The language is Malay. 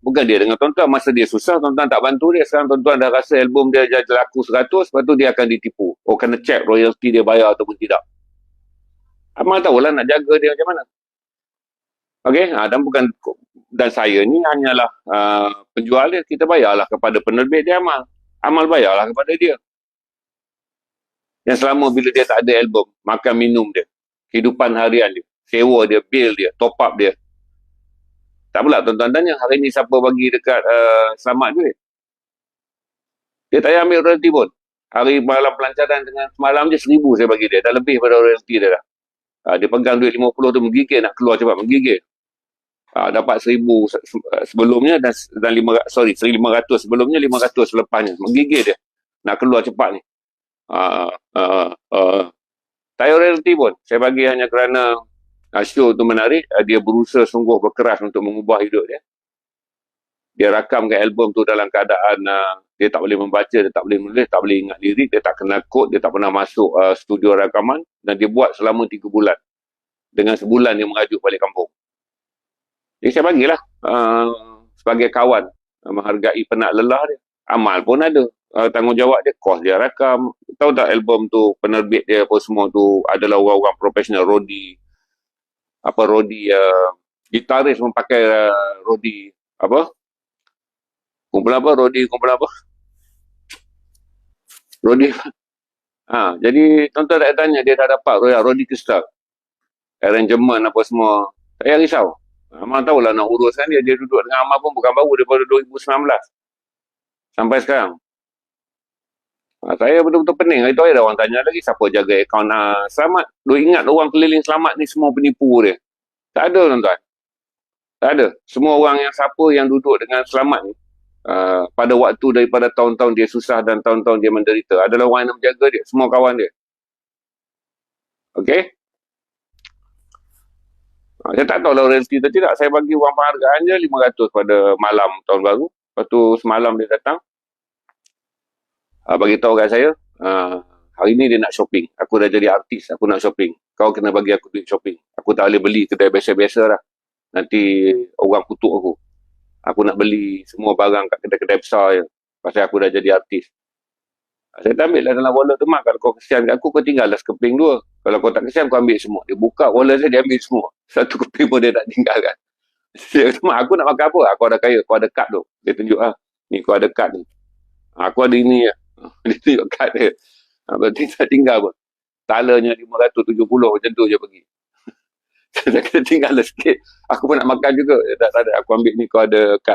Bukan dia dengan tuan-tuan. Masa dia susah, tuan-tuan tak bantu dia. Sekarang tuan-tuan dah rasa album dia jadi laku 100, lepas tu dia akan ditipu. Oh, kena check royalty dia bayar ataupun tidak. Amal tahulah nak jaga dia macam mana. Okey, ha, dan bukan dan saya ni hanyalah uh, penjual dia. Kita bayarlah kepada penerbit dia amal. Amal bayarlah kepada dia. Yang selama bila dia tak ada album, makan minum dia, kehidupan harian dia, sewa dia, bil dia, top up dia. Tak pula tuan-tuan tanya, hari ni siapa bagi dekat uh, selamat duit? Dia tak payah ambil royalty pun. Hari malam pelancaran dengan semalam je seribu saya bagi dia. Dah lebih pada royalty dia dah. Uh, dia pegang duit 50 tu menggigil nak keluar cepat menggigil. Uh, dapat seribu sebelumnya dan, dan lima, sorry, seribu lima ratus sebelumnya, lima ratus selepasnya. Menggigil dia. Nak keluar cepat ni uh, uh, uh, tak royalty pun. Saya bagi hanya kerana uh, show tu menarik. Uh, dia berusaha sungguh berkeras untuk mengubah hidup dia. Dia rakamkan album tu dalam keadaan uh, dia tak boleh membaca, dia tak boleh menulis, tak boleh ingat lirik, dia tak kenal kod, dia tak pernah masuk uh, studio rakaman dan dia buat selama tiga bulan. Dengan sebulan dia mengajuk balik kampung. Jadi saya bagilah uh, sebagai kawan uh, menghargai penat lelah dia. Amal pun ada uh, tanggungjawab dia, kos dia rakam. Tahu tak album tu, penerbit dia apa semua tu adalah orang-orang profesional, Rodi. Apa Rodi, uh, gitaris memakai uh, Rodi, apa? Kumpulan apa? Rodi, kumpulan apa? Rodi. Ha, jadi tuan-tuan tak tanya dia dah dapat Royal Rodi Crystal. Arrangement apa semua. Tak payah risau. Amal tahulah nak uruskan dia. Dia duduk dengan Amal pun bukan baru daripada 2019. Sampai sekarang. Ha, saya betul-betul pening. Itu ada orang tanya lagi siapa jaga akaun uh, selamat. Lu ingat orang keliling selamat ni semua penipu dia. Tak ada tuan-tuan. Tak ada. Semua orang yang siapa yang duduk dengan selamat ni. Uh, pada waktu daripada tahun-tahun dia susah dan tahun-tahun dia menderita. Adalah orang yang menjaga dia. Semua kawan dia. Okey? Uh, saya tak tahu lah realiti atau tidak. Saya bagi uang penghargaan je 500 pada malam tahun baru. Lepas tu semalam dia datang uh, bagi tahu kat saya uh, hari ni dia nak shopping. Aku dah jadi artis aku nak shopping. Kau kena bagi aku duit shopping. Aku tak boleh beli kedai biasa-biasa lah. Nanti orang kutuk aku. Aku nak beli semua barang kat kedai-kedai besar je. Pasal aku dah jadi artis. Saya tak ambil lah dalam wallet tu mak. Kalau kau kesian aku kau tinggal lah sekeping dua. Kalau kau tak kesian kau ambil semua. Dia buka wallet saya dia ambil semua. Satu keping pun dia tak tinggalkan. Dia kata mak aku nak makan apa? Aku ada kaya aku ada kad tu. Dia tunjuk ah ni kau ada kad ni. Aku ada ini ya dia tunjuk kad dia. Ha, berarti tak tinggal pun. Talanya 570 macam tu je pergi. Saya kena tinggal lah sikit. Aku pun nak makan juga. Tak, tak ada. Aku ambil ni kau ada kad.